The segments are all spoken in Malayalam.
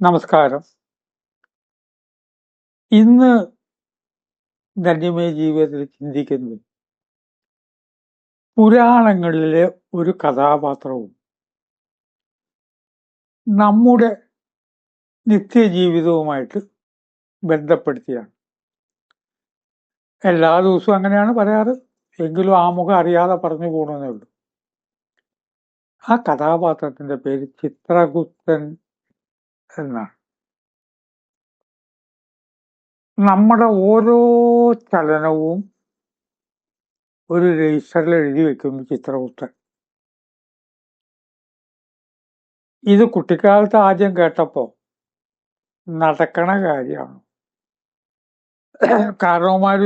നമസ്കാരം. ഇന്ന് ധന്യമായ ജീവിതത്തിൽ ചിന്തിക്കുന്നത് പുരാണങ്ങളിലെ ഒരു കഥാപാത്രവും നമ്മുടെ നിത്യജീവിതവുമായിട്ട് ബന്ധപ്പെടുത്തിയാണ്. എല്ലാ ദിവസവും അങ്ങനെയാണ് പറയാറ്. എങ്കിലും ആ മുഖം അറിയാതെ പറഞ്ഞു പോകണമെന്നേ ഉള്ളൂ. ആ കഥാപാത്രത്തിന്റെ പേര് ചിത്രഗുപ്തൻ എന്നാണ് നമ്മുടെ ഓരോ ചലനവും ഒരു രജിസ്റ്ററിൽ എഴുതി വെക്കുന്നു ചിത്രകുത്തൻ ഇത് കുട്ടിക്കാലത്ത് ആദ്യം കേട്ടപ്പോൾ നടക്കണ കാര്യമാണ്. കാരണവന്മാർ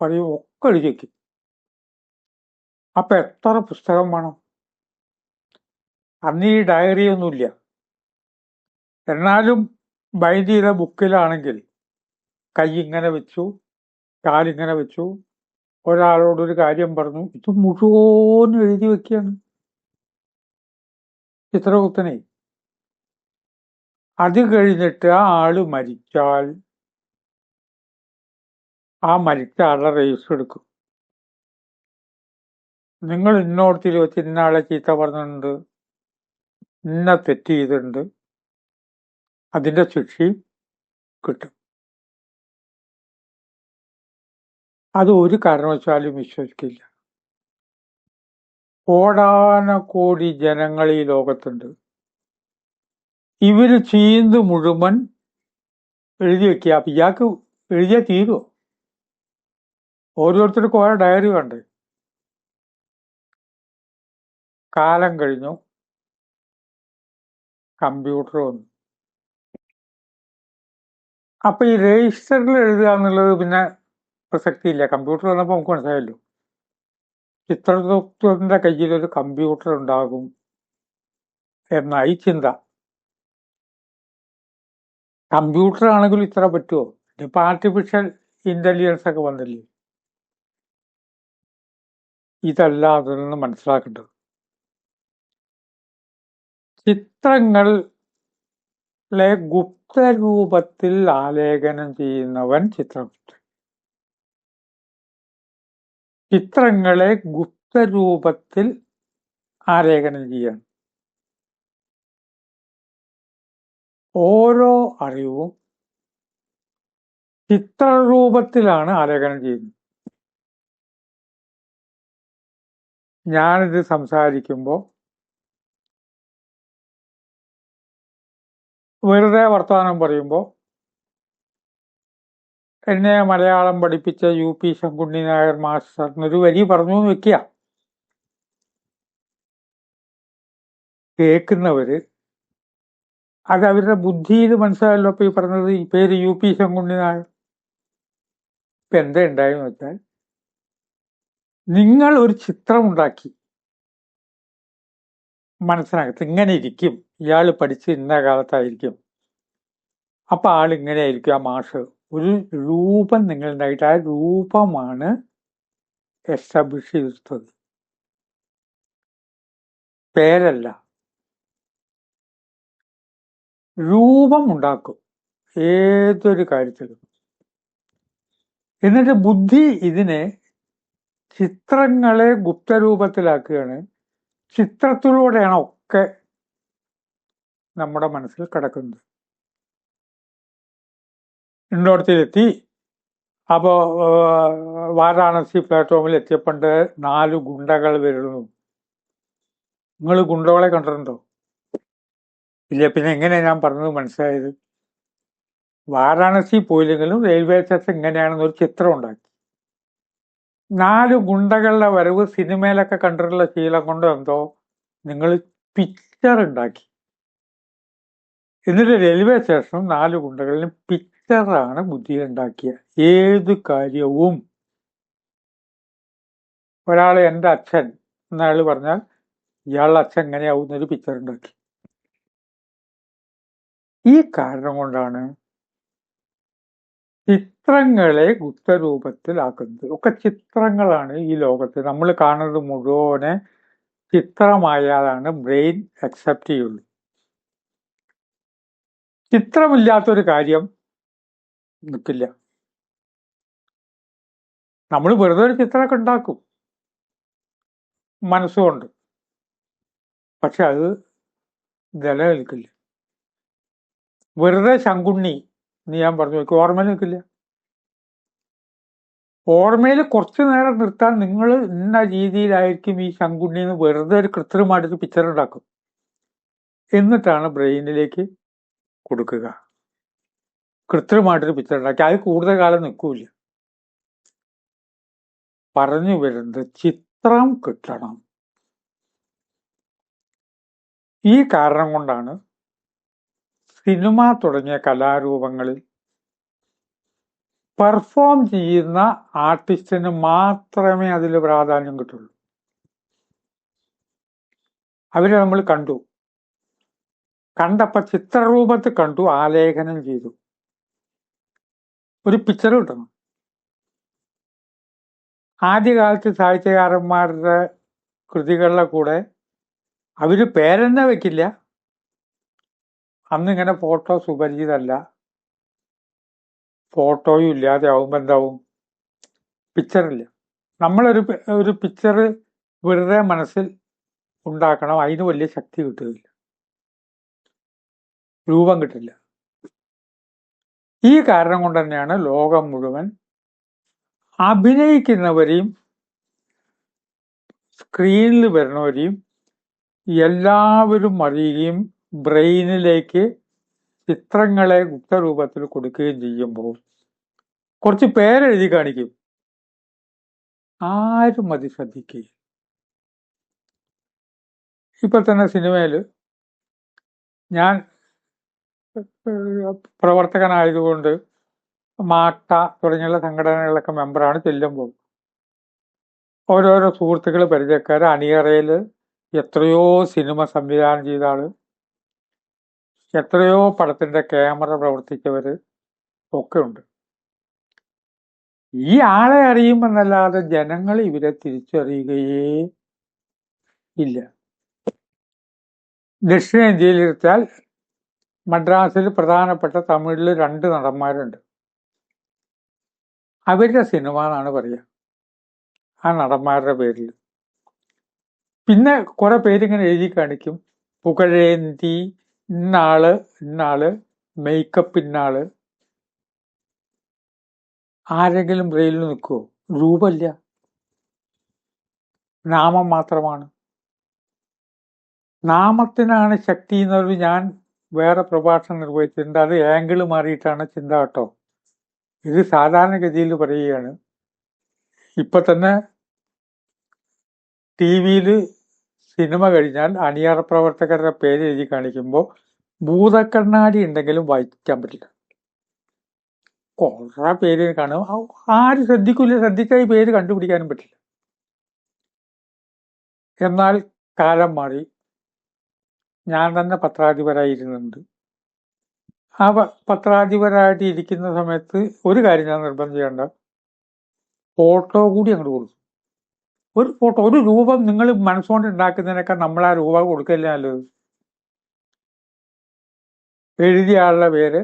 പറയും ഒക്കെ എഴുതി വെക്കും. അപ്പൊ എത്ര പുസ്തകം വേണം? അന്ന് ഈ ഡയറി ഒന്നുമില്ല എന്നാലും ചെയ്ത ബുക്കിലാണെങ്കിൽ കൈ ഇങ്ങനെ വെച്ചു കാലിങ്ങനെ വെച്ചു. ഒരാളോടൊരു കാര്യം പറഞ്ഞു ഇത് മുഴുവൻ എഴുതി വെക്കുകയാണ്. ചിത്രഗുപ്തനെ അത് കഴിഞ്ഞിട്ട് ആ ആൾ മരിച്ചാൽ ആ മരിച്ച ആളുടെ രജിസ്റ്റർ എടുക്കും. നിങ്ങൾ ഇന്നോടത്തിൽ വെച്ച് ഇന്നാളെ ചീത്ത പറഞ്ഞിട്ടുണ്ട് ഇന്ന തെറ്റ് ചെയ്തിട്ടുണ്ട്. അതിന്റെ ശിക്ഷയും കിട്ടും. അത് ഒരു കാരണവശാലും വിശ്വസിക്കില്ല. കോടാന കോടി ജനങ്ങൾ ഈ ലോകത്തുണ്ട്. ഇവർ ചെയ്യുന്നത് മുഴുവൻ എഴുതി വെക്കുക. അപ്പം ഇയാൾക്ക് എഴുതിയാൽ തീരുമോ ഓരോരുത്തർക്കും ഓരോ ഡയറി കണ്ടേ കാലം കഴിഞ്ഞു. കമ്പ്യൂട്ടർ വന്നു. അപ്പൊ ഈ രജിസ്റ്ററിൽ എഴുതുക എന്നുള്ളത് പിന്നെ പ്രസക്തിയില്ല. കമ്പ്യൂട്ടർ വന്നപ്പോൾ നമുക്ക് മനസ്സിലായല്ലോ. ചിത്രത്തിന്റെ കയ്യിൽ ഒരു കമ്പ്യൂട്ടർ ഉണ്ടാകും എന്നായി ചിന്ത. കമ്പ്യൂട്ടർ ആണെങ്കിലും ഇത്ര പറ്റുമോ ഇപ്പൊ ആർട്ടിഫിഷ്യൽ ഇന്റലിജൻസ് ഒക്കെ വന്നില്ലേ? ഇതല്ല അതിൽ നിന്ന് മനസ്സിലാക്കേണ്ടത്. ചിത്രങ്ങളെ ഗുപ്തരൂപത്തിൽ ആലേഖനം ചെയ്യുന്നവൻ ചിത്രഗുപ്തൻ ചിത്രങ്ങളെ ഗുപ്തരൂപത്തിൽ ആലേഖനം ചെയ്യണം. ഓരോ അറിവും ചിത്രരൂപത്തിലാണ് ആലേഖനം ചെയ്യുന്നത് ഞാനിത് സംസാരിക്കുമ്പോൾ വെറുതെ വർത്തമാനം പറയുമ്പോൾ എന്നെ മലയാളം പഠിപ്പിച്ച U P Shankunni Nair master എന്നൊരു വലിയ പറഞ്ഞു വെക്കുക കേൾക്കുന്നവര് അത് അവരുടെ ബുദ്ധിയിൽ മനസ്സിലായല്ലോ ഇപ്പൊ ഈ പറഞ്ഞത് ഈ പേര് യു പി ശങ്കുണ്ണി നായർ. ഇപ്പൊ എന്താ ഉണ്ടായെന്ന് വെച്ചാൽ നിങ്ങൾ ഒരു ചിത്രം ഉണ്ടാക്കി മനസ്സിനകത്ത് ഇങ്ങനെ ഇരിക്കും. ഇയാൾ പഠിച്ച് ഇന്ന കാലത്തായിരിക്കും. അപ്പം ആളിങ്ങനെ ആയിരിക്കും ആ മാഷ്. ഒരു രൂപം നിങ്ങളുണ്ടായിട്ട് ആ രൂപമാണ് എസ്റ്റാബ്ലിഷ് ചെയ്തത് പേരല്ല. രൂപം ഉണ്ടാക്കും. ഏതൊരു കാര്യത്തിലും. എന്നിട്ട് ബുദ്ധി ഇതിനെ ചിത്രങ്ങളെ ഗുപ്തരൂപത്തിലാക്കുകയാണ്. ചിത്രത്തിലൂടെയാണ് ഒക്കെ നമ്മുടെ മനസ്സിൽ കിടക്കുന്നത്. ഇന്നോടത്തിലെത്തി. അപ്പോൾ വാരാണസി പ്ലാറ്റ്ഫോമിൽ എത്തിയപ്പണ്ട് നാല് ഗുണ്ടകൾ വരുന്നു. നിങ്ങൾ ഗുണ്ടകളെ കണ്ടിട്ടുണ്ടോ? ഇല്ല പിന്നെ എങ്ങനെ ഞാൻ പറഞ്ഞത് മനസ്സിലായത്? വാരാണസി പോയില്ലെങ്കിലും റെയിൽവേ സ്റ്റേഷൻ എങ്ങനെയാണെന്നൊരു ചിത്രം ഉണ്ടാക്കി. നാല് ഗുണ്ടകളുടെ വരവ് സിനിമയിലൊക്കെ കണ്ടിട്ടുള്ള ശീലം കൊണ്ട് എന്തോ നിങ്ങൾ പിക്ചർ ഉണ്ടാക്കി. എന്നിട്ട് റെയിൽവേ സ്റ്റേഷനും നാല് ഗുണ്ടകളിലും പിക്ചറാണ് ബുദ്ധി ഉണ്ടാക്കിയ ഏത് കാര്യവും. ഒരാൾ എന്റെ അച്ഛൻ എന്നയാൾ പറഞ്ഞാൽ ഇയാളുടെ അച്ഛൻ എങ്ങനെയാവുന്നൊരു പിക്ചർ ഉണ്ടാക്കി. ഈ കാരണം കൊണ്ടാണ് ചിത്രങ്ങളെ ഗുപ്തരൂപത്തിലാക്കുന്നത്. ഒക്കെ ചിത്രങ്ങളാണ് ഈ ലോകത്ത്. നമ്മൾ കാണുന്നത് മുഴുവനെ ചിത്രമായാലാണ് ബ്രെയിൻ അക്സെപ്റ്റ് ചെയ്യുള്ളൂ. ചിത്രമില്ലാത്തൊരു കാര്യം നിൽക്കില്ല നമ്മൾ വെറുതെ ഒരു ചിത്രമൊക്കെ ഉണ്ടാക്കും. മനസ്സുകൊണ്ട്. പക്ഷെ അത് നിലനിൽക്കില്ല. വെറുതെ ശങ്കുണ്ണി എന്ന് ഞാൻ പറഞ്ഞു നോക്കി ഓർമ്മ നിൽക്കില്ല. ഓർമ്മയിൽ കുറച്ചു നേരം നിർത്താൻ നിങ്ങൾ ഇന്ന രീതിയിലായിരിക്കും ഈ ശങ്കുണ്ണി എന്ന് വെറുതെ ഒരു കൃത്രിമമായിട്ട് പിക്ചർ ഉണ്ടാക്കും. എന്നിട്ടാണ് ബ്രെയിനിലേക്ക് കൊടുക്കുക. കൃത്രിമമായിട്ടൊരു പിക്ചർ ഉണ്ടാക്കി. അത് കൂടുതൽ കാലം നിൽക്കൂല പറഞ്ഞു വരുന്നത് ചിത്രം കിട്ടണം. ഈ കാരണം കൊണ്ടാണ് സിനിമ തുടങ്ങിയ കലാരൂപങ്ങളിൽ പെർഫോം ചെയ്യുന്ന ആർട്ടിസ്റ്റിന് മാത്രമേ അതിൽ പ്രാധാന്യം കിട്ടുള്ളൂ. അവരെ നമ്മൾ കണ്ടു. കണ്ടപ്പോ ചിത്രരൂപത്തിൽ കണ്ടു ആലേഖനം ചെയ്തു. ഒരു പിക്ചർ കിട്ടണം. ആദ്യകാലത്ത് സാഹിത്യകാരന്മാരുടെ കൃതികളുടെ കൂടെ അവർ പേരെന്നെ വെക്കില്ല. അന്നിങ്ങനെ ഫോട്ടോ സുപരിചിതല്ല. ഫോട്ടോയും ഇല്ലാതെ ആവുമ്പോൾ എന്താവും? പിക്ചറില്ല നമ്മളൊരു ഒരു പിക്ചർ വെറുതെ മനസ്സിൽ ഉണ്ടാക്കണം അതിന് വലിയ ശക്തി കിട്ടുകയില്ല. രൂപം കിട്ടില്ല. ഈ കാരണം കൊണ്ട് തന്നെയാണ് ലോകം മുഴുവൻ അഭിനയിക്കുന്നവരെയും സ്ക്രീനിൽ വരുന്നവരെയും എല്ലാവരും അറിയുകയും ബ്രെയിനിലേക്ക് ചിത്രങ്ങളെ ഗുപ്തരൂപത്തിൽ കൊടുക്കുകയും ചെയ്യുമ്പോൾ കുറച്ച് പേരെഴുതി കാണിക്കും. ആരും അത് ശ്രദ്ധിക്കുകയും ഇപ്പൊ തന്നെ സിനിമയിൽ ഞാൻ പ്രവർത്തകനായതുകൊണ്ട് മാട്ട തുടങ്ങിയുള്ള സംഘടനകളിലൊക്കെ മെമ്പറാണ് ചെല്ലുമ്പോൾ. ഓരോരോ സുഹൃത്തുക്കൾ പരിചയക്കാർ അണിയറയിൽ എത്രയോ സിനിമ സംവിധാനം ചെയ്ത ആൾ എത്രയോ പടത്തിന്റെ ക്യാമറ പ്രവർത്തിച്ചവര് ഒക്കെ ഉണ്ട് ഈ ആളെ അറിയുമെന്നല്ലാതെ ജനങ്ങൾ ഇവരെ തിരിച്ചറിയുകയേ ഇല്ല. ദക്ഷിണേന്ത്യയിലെടുത്താൽ മദ്രാസിൽ പ്രധാനപ്പെട്ട തമിഴിൽ രണ്ട് നടന്മാരുണ്ട്. അവരുടെ സിനിമ എന്നാണ് പറയുക. ആ നടന്മാരുടെ പേരിൽ പിന്നെ കുറെ പേരിങ്ങനെ എഴുതി കാണിക്കും. പുകഴേന്തി ഇന്നാൾ ഇന്നാൾ മേക്കപ്പ് ഇന്നാൾ. ആരെങ്കിലും റെയിലിൽ നിൽക്കുമോ രൂപല്ല. നാമം മാത്രമാണ്. നാമത്തിനാണ് ശക്തി എന്നൊരു ഞാൻ വേറെ പ്രഭാഷണം നിർവഹിച്ചിട്ടുണ്ട്. അത് ആംഗിൾ മാറിയിട്ടാണ് ചിന്ത കേട്ടോ. ഇത് സാധാരണഗതിയിൽ പറയുകയാണ്. ഇപ്പൊ തന്നെ ടി വിയിൽ സിനിമ കഴിഞ്ഞാൽ അണിയറ പ്രവർത്തകരുടെ പേര് എഴുതി കാണിക്കുമ്പോൾ ഭൂതക്കണ്ണാടി ഉണ്ടെങ്കിലും വായിക്കാൻ പറ്റില്ല. കുറെ പേര് കാണും. ആരും ശ്രദ്ധിക്കില്ല ശ്രദ്ധിച്ചാൽ ഈ പേര് കണ്ടുപിടിക്കാനും പറ്റില്ല. എന്നാൽ കാലം മാറി. ഞാൻ തന്നെ പത്രാധിപരായിരുന്നുണ്ട്. ആ പത്രാധിപരായിട്ട് ഇരിക്കുന്ന സമയത്ത് ഒരു കാര്യം ഞാൻ നിർബന്ധം ചെയ്യേണ്ട. ഫോട്ടോ കൂടി അങ്ങോട്ട് കൊടുക്കും ഒരു ഫോട്ടോ ഒരു രൂപം നിങ്ങൾ മനസ്സുകൊണ്ട് ഉണ്ടാക്കുന്നതിനേക്കാൾ നമ്മൾ ആ രൂപ കൊടുക്കില്ലല്ലോ എഴുതിയ ആളുടെ പേര്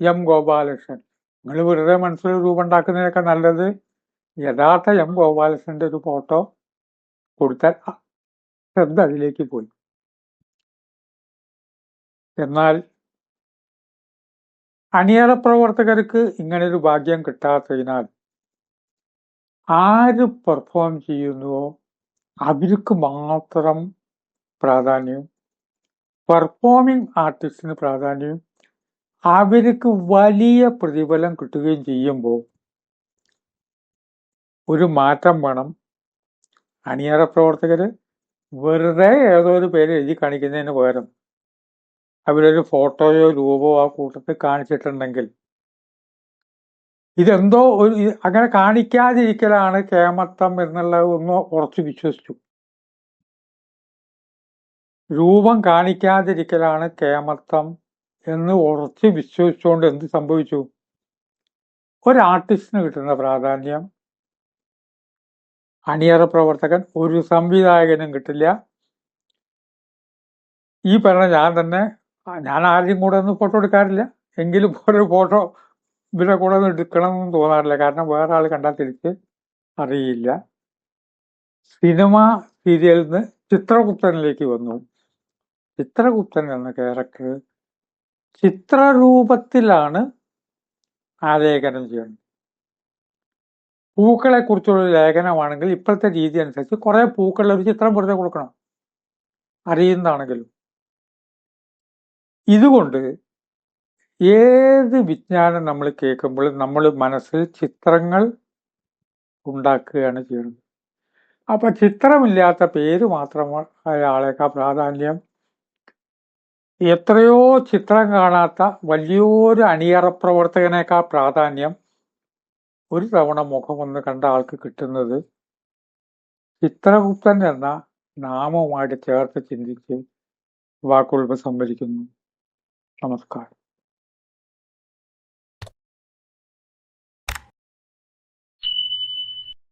എം ഗോപാലകൃഷ്ണൻ. നിങ്ങൾ വെറുതെ മനസ്സിൽ രൂപം ഉണ്ടാക്കുന്നതിനേക്കാൾ നല്ലത് യഥാർത്ഥ എം ഗോപാലകൃഷ്ണന്റെ ഒരു ഫോട്ടോ കൊടുത്താൽ ശ്രദ്ധ അതിലേക്ക് പോയി. എന്നാൽ അണിയറ പ്രവർത്തകർക്ക് ഇങ്ങനൊരു ഭാഗ്യം കിട്ടാത്തതിനാൽ ആര് പെർഫോം ചെയ്യുന്നുവോ അവർക്ക് മാത്രം പ്രാധാന്യം പെർഫോമിംഗ് ആർട്ടിസ്റ്റിന് പ്രാധാന്യം അവർക്ക് വലിയ പ്രതിഫലം കിട്ടുകയും ചെയ്യുമ്പോൾ ഒരു മാറ്റം വേണം. അണിയറ പ്രവർത്തകർ വെറുതെ ഏതോ ഒരു പേര് എഴുതി കാണിക്കുന്നതിന് പകരം അവരൊരു ഫോട്ടോയോ രൂപമോ ആ കൂട്ടത്തിൽ കാണിച്ചിട്ടുണ്ടെങ്കിൽ ഇതെന്തോ ഒരു അങ്ങനെ കാണിക്കാതിരിക്കലാണ് കേമത്തം എന്നുള്ളത് ഒന്ന് ഉറച്ചു വിശ്വസിച്ചു. രൂപം കാണിക്കാതിരിക്കലാണ് കേമത്തം എന്ന് ഉറച്ച് വിശ്വസിച്ചുകൊണ്ട് എന്ത് സംഭവിച്ചു? ഒരു ആർട്ടിസ്റ്റിന് കിട്ടുന്ന പ്രാധാന്യം. അണിയറ പ്രവർത്തകൻ ഒരു സംവിധായകനും കിട്ടില്ല. ഈ പറഞ്ഞ ഞാൻ തന്നെ ഞാൻ ആരുടെയും കൂടെ ഒന്നും ഫോട്ടോ എടുക്കാറില്ല. എങ്കിലും ഒരു ഫോട്ടോ ഇവരെ കൂടെ ഒന്നും എടുക്കണമെന്ന് തോന്നാറില്ല. കാരണം വേറെ ആൾ കണ്ടാൽ തിരിച്ച് അറിയില്ല. സിനിമ സീരിയലിൽ നിന്ന് ചിത്രഗുപ്തനിലേക്ക് വന്നു. ചിത്രഗുപ്തൻ എന്ന ക്യാരക്ടർ ചിത്രരൂപത്തിലാണ് ആലേഖനം ചെയ്യുന്നത്. പൂക്കളെ കുറിച്ചുള്ള ലേഖനമാണെങ്കിൽ ഇപ്പോഴത്തെ രീതി അനുസരിച്ച് കുറെ പൂക്കളുടെ ഒരു ചിത്രം വെറുതെ കൊടുക്കണം. അറിയുന്നതാണെങ്കിലും. ഇതുകൊണ്ട് ഏത് വിജ്ഞാനം നമ്മൾ കേൾക്കുമ്പോൾ നമ്മൾ മനസ്സിൽ ചിത്രങ്ങൾ ഉണ്ടാക്കുകയാണ് ചെയ്യുന്നത്. അപ്പൊ ചിത്രമില്ലാത്ത പേര് മാത്രമായ ആളേക്കാൾ പ്രാധാന്യം എത്രയോ ചിത്രം കാണാത്ത വലിയൊരു അണിയറ പ്രവർത്തകനേക്കാൾ പ്രാധാന്യം ഒരു തവണ മുഖം ഒന്ന് കണ്ട ആൾക്ക് കിട്ടുന്നത് ചിത്രഗുപ്തൻ എന്ന നാമവുമായിട്ട് ചേർത്ത് ചിന്തിച്ച് വാക്കുകൾ സംഭരിക്കുന്നു. നമസ്കാരം